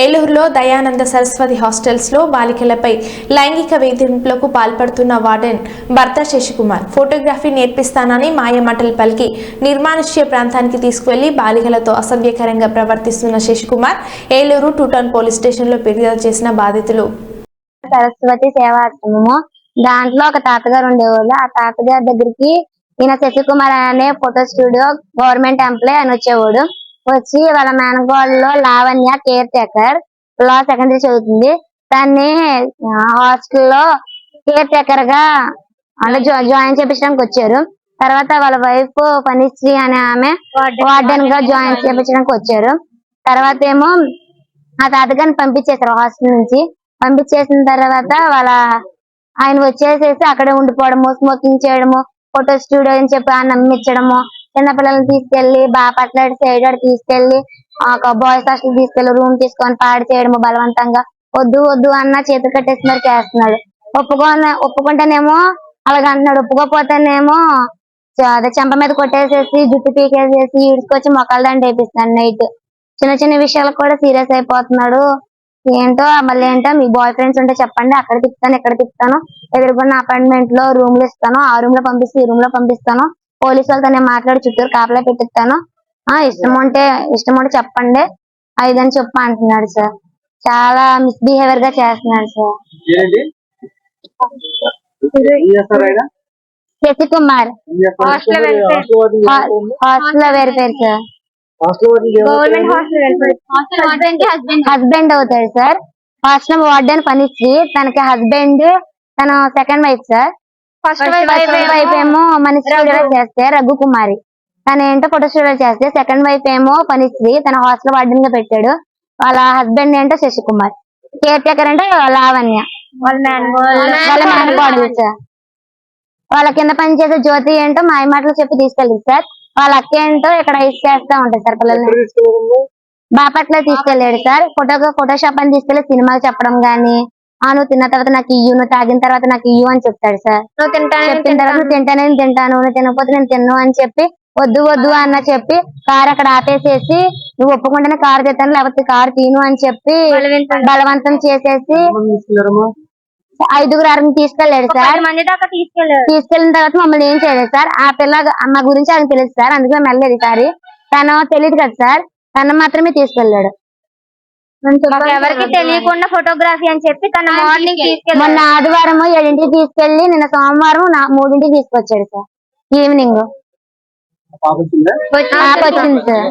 ఏలూరులో దయానంద సరస్వతి హాస్టల్స్లో బాలికలపై లైంగిక వేధింపులకు పాల్పడుతున్న వార్డెన్ భర్త శశికుమార్. ఫోటోగ్రఫీ నేర్పిస్తానని మాయమాటలు పలికి నిర్మానుష్య ప్రాంతానికి తీసుకువెళ్ళి బాలికలతో అసభ్యకరంగా ప్రవర్తిస్తున్న Shashikumar Eluru two town police స్టేషన్లో ఫిర్యాదు చేసిన బాధితులు. సరస్వతి సేవాశ్రమము దాంట్లో ఒక తాతగారు ఉండేవాళ్ళు. ఆ తాతగారి దగ్గరికి ఈయన శశికుమార్ అనే ఫోటో స్టూడియో గవర్నమెంట్ ఎంప్లాయ్ అని వచ్చేవాడు. వచ్చి వాళ్ళ మేనగోళ్ళలో లావణ్య కేర్ టేకర్ లా సెకండరీ చదువుతుంది. దాన్ని హాస్టల్లో కేర్ టేకర్గా అంటే జాయిన్ చేపించడానికి వచ్చారు. తర్వాత వాళ్ళ వైఫ్ పనిశ్రీ అనే ఆమె వార్డెన్గా జాయిన్ చేపించడానికి వచ్చారు. తర్వాత ఏమో ఆ తాతగారిని పంపించేశారు హాస్టల్ నుంచి. పంపించేసిన తర్వాత వాళ్ళ ఆయన వచ్చేసేసి అక్కడే ఉండిపోవడము స్మోకింగ్ చేయడము ఫోటో స్టూడియో అని చెప్పి ఆ నమ్మించడము చిన్న పిల్లల్ని తీసుకెళ్ళి బాపట్ల సైడ్ తీసుకెళ్ళి ఆ ఒక బాయ్స్ హాస్టల్ తీసుకెళ్ళి రూమ్ తీసుకొని పాడు చేయడము బలవంతంగా. వద్దు వద్దు అన్న చేతులు కట్టేసి మరి చేస్తున్నాడు. ఒప్పుకో ఒప్పుకుంటేనేమో అలాగ అంటున్నాడు. ఒప్పుకోపోతేనేమో అదే చెంప మీద కొట్టేసేసి జుట్టు పీకేసేసి ఈడ్చుకొచ్చి మొక్కలు దండ వేపిస్తున్నాడు నైట్ చిన్న చిన్న విషయాలకు కూడా సీరియస్ అయిపోతున్నాడు. ఏంటో మళ్ళీ ఏంటో మీ బాయ్ ఫ్రెండ్స్ ఉంటే చెప్పండి. అక్కడ తిప్పుతాను ఇక్కడ తిప్పుతాను. ఎదురుకున్న అపార్ట్మెంట్లో రూమ్లు ఇస్తాను. ఆ రూమ్లో పంపిస్తే ఈ రూమ్లో పంపిస్తాను. పోలీసు వాళ్ళతో నేను మాట్లాడి చుట్టూరు కాపలా పెట్టిస్తాను. ఆ ఇష్టం ఉంటే ఇష్టం ఉంటే చెప్పండి. ఐదని చెప్పు అంటున్నాడు సార్. చాలా మిస్బిహేవియర్గా చేస్తున్నాడు sir. Sashi Kumar? Hostel hostel వెళ్తే- వాటికి ఏం అవుతుంది? హాస్టల్లో వేరు పేరు సార్? హస్బెండ్ అవుతాడు సార్. హాస్టల్ వార్డెన్ పనిచ్చి తనకి హస్బెండ్ తన second wife sir. First wife ఏమో మనిషి చేస్తే రఘు కుమారి. తన ఏంటో ఫోటో స్టూడియో చేస్తే సెకండ్ వైఫ్ ఏమో పనిశ్రీ తన హాస్టల్ వార్డెన్గా పెట్టాడు. వాళ్ళ హస్బెండ్ ఏంటో శశికుమార్. కేర్ టేకర్ అంటే లావణ్య. వాళ్ళ మేనకోడలు సార్ వాళ్ళ కింద పనిచేసే జ్యోతి ఏంటో మాయ మాటలు చెప్పి తీసుకెళ్ళింది సార్. వాళ్ళ అక్క ఏంటో ఇక్కడ ఐస్ చేస్తా ఉంటాయి సార్ పిల్లల్ని. తీసుకెళ్ళారు? బాపట్ల తీసుకెళ్ళాడు సార్. ఫోటో ఫోటోషాప్ అని తీసుకెళ్ళి సినిమాలు చెప్పడం గానీ ఆ నువ్వు తిన్న తర్వాత నాకు ఇయ్యు నువ్వు తాగిన తర్వాత నాకు ఇయ్యు అని చెప్తాడు సార్. చెప్పిన తర్వాత నువ్వు తింటానే నేను తింటాను నువ్వు తినకపోతే నేను తిన్ను అని చెప్పి వద్దు వద్దు అన్న చెప్పి కార్ అక్కడ ఆపేసేసి నువ్వు ఒప్పుకుంటేనే కారు తెస్తాను లేకపోతే కారు తీను అని చెప్పి బలవంతం చేసేసి? ఐదుగురు ఆరుగురు తీసుకెళ్ళాడు సార్. తీసుకెళ్ళిన తర్వాత మమ్మల్ని ఏం చేయలేదు సార్. ఆ పిల్ల మా గురించి ఆయనకు తెలుసు సార్. అందుకే మేము వెళ్ళలేదు ఈసారి తను తెలియదు కదా సార్. తను మాత్రమే తీసుకెళ్ళాడు. ఎవరికి తెలియకుండా ఫోటోగ్రఫీ అని చెప్పి తన మార్నింగ్ మొన్న తీసుకెళ్ళారు ఆదివారం ఏడింటికి తీసుకెళ్ళి నిన్న సోమవారం నా- మూడింటికి తీసుకొచ్చాడు సార్. ఈవినింగ్. పాప వచ్చిందా? పాప వచ్చింది సార్.